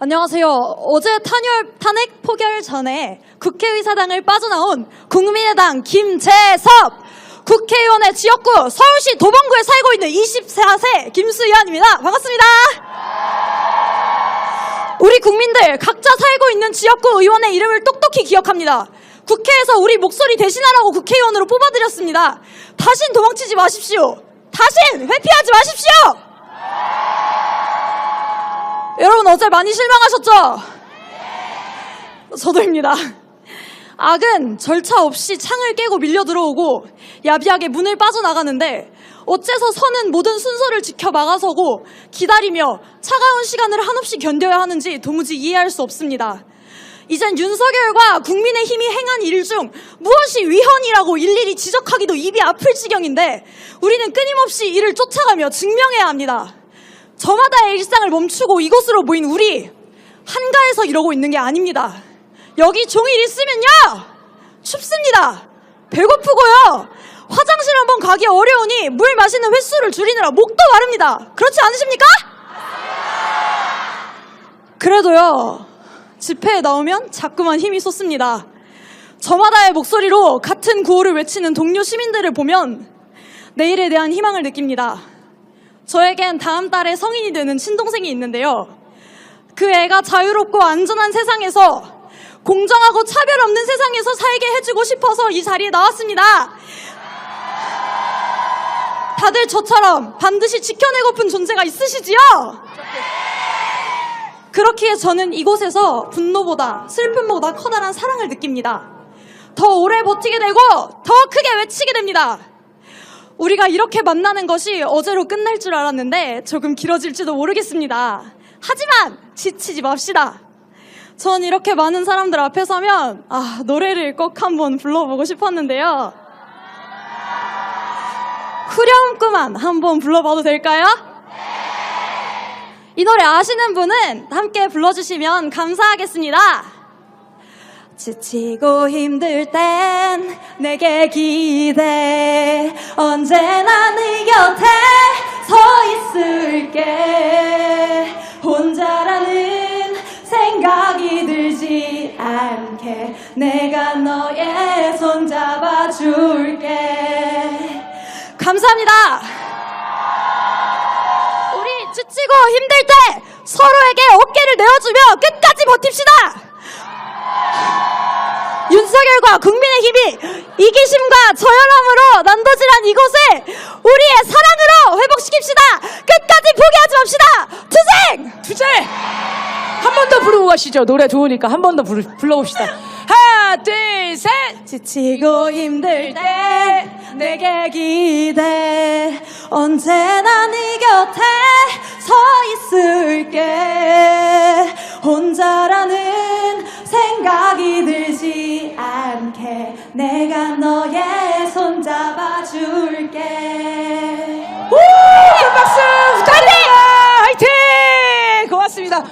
안녕하세요. 어제 탄열, 탄핵 포결 전에 국회의사당을 빠져나온 국민의당 김재섭 국회의원의 지역구 서울시 도봉구에 살고 있는 24세 김수현입니다. 반갑습니다. 우리 국민들 각자 살고 있는 지역구 의원의 이름을 똑똑히 기억합니다. 국회에서 우리 목소리 대신하라고 국회의원으로 뽑아드렸습니다. 다신 도망치지 마십시오. 다신 회피하지 마십시오. 여러분 어제 많이 실망하셨죠? 저도입니다. 악은 절차 없이 창을 깨고 밀려 들어오고 야비하게 문을 빠져나가는데 어째서 선은 모든 순서를 지켜 막아서고 기다리며 차가운 시간을 한없이 견뎌야 하는지 도무지 이해할 수 없습니다. 이젠 윤석열과 국민의 힘이 행한 일 중 무엇이 위헌이라고 일일이 지적하기도 입이 아플 지경인데 우리는 끊임없이 이를 쫓아가며 증명해야 합니다. 저마다의 일상을 멈추고 이곳으로 모인 우리 한가해서 이러고 있는 게 아닙니다. 여기 종일 있으면요 춥습니다. 배고프고요. 화장실 한번 가기 어려우니 물 마시는 횟수를 줄이느라 목도 마릅니다. 그렇지 않으십니까? 그래도요 집회에 나오면 자꾸만 힘이 솟습니다. 저마다의 목소리로 같은 구호를 외치는 동료 시민들을 보면 내일에 대한 희망을 느낍니다. 저에겐 다음 달에 성인이 되는 친동생이 있는데요. 그 애가 자유롭고 안전한 세상에서 공정하고 차별 없는 세상에서 살게 해주고 싶어서 이 자리에 나왔습니다. 다들 저처럼 반드시 지켜내고픈 존재가 있으시지요? 그렇기에 저는 이곳에서 분노보다 슬픔보다 커다란 사랑을 느낍니다. 더 오래 버티게 되고 더 크게 외치게 됩니다. 우리가 이렇게 만나는 것이 어제로 끝날 줄 알았는데 조금 길어질지도 모르겠습니다. 하지만 지치지 맙시다. 전 이렇게 많은 사람들 앞에 서면 아, 노래를 꼭 한번 불러보고 싶었는데요. 후렴구만 한번 불러봐도 될까요? 이 노래 아시는 분은 함께 불러주시면 감사하겠습니다. 지치고 힘들 땐 내게 기대. 언제나 네 곁에 서 있을게. 혼자라는 생각이 들지 않게 내가 너의 손 잡아줄게. 감사합니다. 우리 지치고 힘들 때 서로에게 어깨를 내어주며 끝까지 버팁시다 윤석열과 국민의힘이 이기심과 저열함으로 난도질한 이곳을 우리의 사랑으로 회복시킵시다. 끝까지 포기하지 맙시다. 투쟁! 투쟁! 한 번 더 부르고 가시죠. 노래 좋으니까 한 번 더 불러봅시다. 하나, 둘, 셋! 지치고 힘들 때 내게 기대 언제나 네 곁에 서 있을게 혼자라는 힘들지 않게 내가 너의 손 잡아줄게 오! 큰 박수 부탁드립니다 화이팅! 고맙습니다